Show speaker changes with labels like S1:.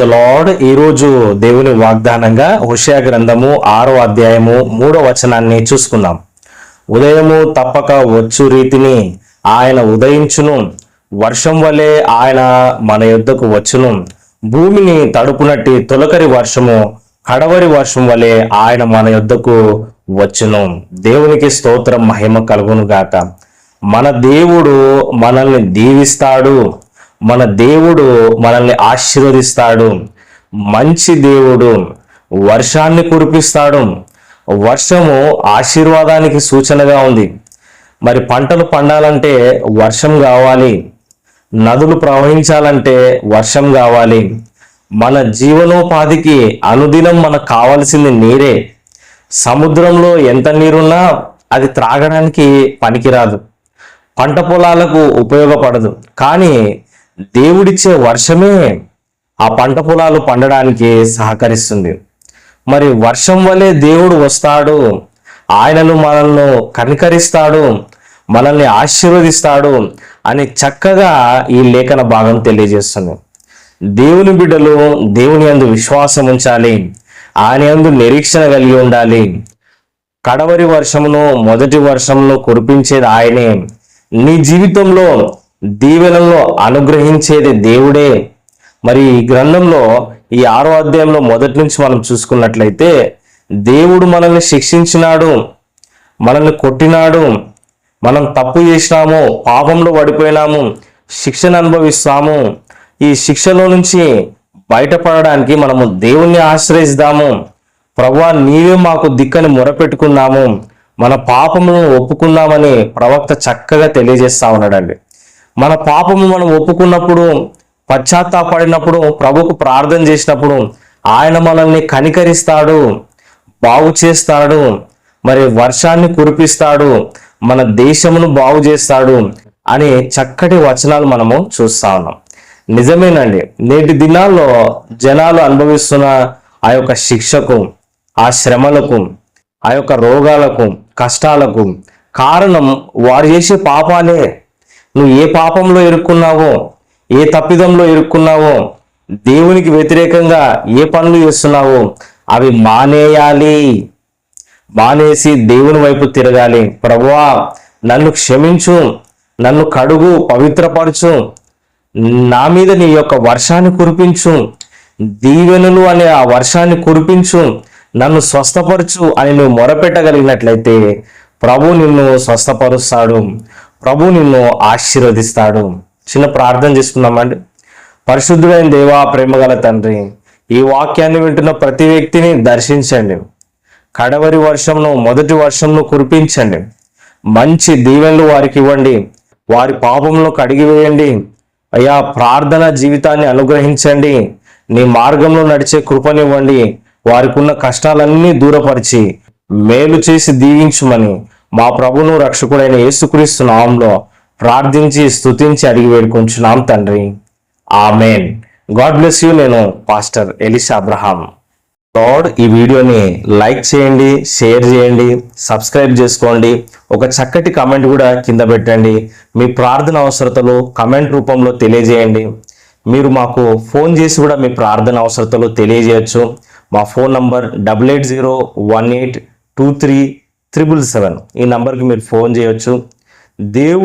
S1: Lord ఈరోజు దేవుని వాగ్దానంగా హుషయా గ్రంథము ఆరో అధ్యాయము మూడో వచనాన్ని చూసుకుందాం. ఉదయము తప్పక వచ్చు రీతిని ఆయన ఉదయించును. వర్షం వలె ఆయన మన యుద్ధకు వచ్చును. భూమిని తడుపునట్టి తొలకరి వర్షము కడవరి వర్షం వలె ఆయన మన యుద్ధకు వచ్చును. దేవునికి స్తోత్రం మహిమ కలుగును గాక మన దేవుడు మనల్ని దీవిస్తాడు. మన దేవుడు మనల్ని ఆశీర్వదిస్తాడు. మంచి దేవుడు వర్షాన్ని కురిపిస్తాడు. వర్షము ఆశీర్వాదానికి సూచనగా ఉంది. మరి పంటలు పండాలంటే వర్షం కావాలి. నదులు ప్రవహించాలంటే వర్షం కావాలి. మన జీవనోపాధికి అనుదినం మనకు కావాల్సింది నీరే. సముద్రంలో ఎంత నీరున్నా అది త్రాగడానికి పనికిరాదు. పంట పొలాలకు ఉపయోగపడదు. కానీ దేవుడిచ్చే వర్షమే ఆ పంట పొలాలు పండడానికి సహకరిస్తుంది. మరి వర్షం వలె దేవుడు వస్తాడు ఆయనను మనల్ని కనికరిస్తాడు మనల్ని ఆశీర్వదిస్తాడు అని చక్కగా ఈ లేఖన భాగం తెలియజేస్తుంది. దేవుని బిడ్డలు దేవుని యందు విశ్వాసం ఉంచాలి ఆయన యందు నిరీక్షణ కలిగి ఉండాలి. కడవరి వర్షమును మొదటి వర్షమును కురిపించేది ఆయనే. నీ జీవితంలో దీవెనలను అనుగ్రహించేది దేవుడే. మరి ఈ గ్రంథంలో ఈ ఆరో అధ్యాయంలో మొదటి నుంచి మనం చూసుకున్నట్లయితే దేవుడు మనల్ని శిక్షించినాడు మనల్ని కొట్టినాడు మనం తప్పు చేసినాము పాపంలో పడిపోయినాము శిక్షను అనుభవిస్తాము. ఈ శిక్షలో నుంచి బయటపడడానికి మనము దేవుణ్ణి ఆశ్రయిస్తాము. ప్రభా నీవే మాకు దిక్కని మొరపెట్టుకున్నాము. మన పాపములను ఒప్పుకున్నామని ప్రవక్త చక్కగా తెలియజేస్తా ఉన్నాడండి. మన పాపము మనం ఒప్పుకున్నప్పుడు పశ్చాత్తాపడినప్పుడు ప్రభుకు ప్రార్థన చేసినప్పుడు ఆయన మనల్ని కనికరిస్తాడు బాగు చేస్తాడు మరి వర్షాన్ని కురిపిస్తాడు మన దేశమును బాగు చేస్తాడు అనే చక్కటి వచనాలు మనము చూస్తా ఉన్నాం. నిజమేనండి నేటి దినాల్లో జనాలు అనుభవిస్తున్న ఆ యొక్క శిక్షకు ఆ శ్రమలకు ఆ యొక్క రోగాలకు కష్టాలకు కారణం వారు చేసే పాపాలే. నువ్వు ఏ పాపంలో ఇరుక్కున్నావో ఏ తప్పిదంలో ఇరుక్కున్నావో దేవునికి వ్యతిరేకంగా ఏ పనులు చేస్తున్నావో అవి మానేయాలి. మానేసి దేవుని వైపు తిరగాలి. ప్రభువా నన్ను క్షమించు నన్ను కడుగు పవిత్రపరచు నా మీద నీ యొక్క వర్షాన్ని కురిపించు దీవెనులు అనే ఆ వర్షాన్ని కురిపించు నన్ను స్వస్థపరచు అని నువ్వు మొరపెట్టగలిగినట్లయితే ప్రభు నిన్ను స్వస్థపరుస్తాడు. ప్రభు నిన్ను ఆశీర్వదిస్తాడు. చిన్న ప్రార్థన చేసుకుందామండి. పరిశుద్ధుడైన దేవా ప్రేమగల తండ్రి ఈ వాక్యాన్ని వింటున్న ప్రతి వ్యక్తిని దర్శించండి. కడవరి వర్షంను మొదటి వర్షంను కురిపించండి. మంచి దీవెనలు వారికి ఇవ్వండి. వారి పాపంలో కడిగివేయండి. అయ్యా ప్రార్థన జీవితాన్ని అనుగ్రహించండి. నీ మార్గంలో నడిచే కృపనివ్వండి. వారికి ఉన్న కష్టాలన్నీ దూరపరిచి మేలు చేసి దీవించుమని మా ప్రభును రక్షకుడైన యేసుక్రీస్తు నామంలో ప్రార్థించి స్తుతించి అడిగి వేడుకొంచున్నాం తండ్రి. ఆమెన్. God bless you. నేను పాస్టర్ ఎలిసా అబ్రహాం. లార్డ్ ఈ వీడియోని లైక్ చేయండి షేర్ చేయండి సబ్స్క్రైబ్ చేసుకోండి. ఒక చక్కటి కమెంట్ కూడా కింద పెట్టండి. మీ ప్రార్థన అవసరతలు కమెంట్ రూపంలో తెలియజేయండి. మీరు మాకు ఫోన్ చేసి కూడా మీ ప్రార్థన అవసరతలు తెలియజేయచ్చు. మా phone number double eight zero one eight two three triple seven ఈ నంబర్కి మీరు ఫోన్ చేయొచ్చు. దేవుడు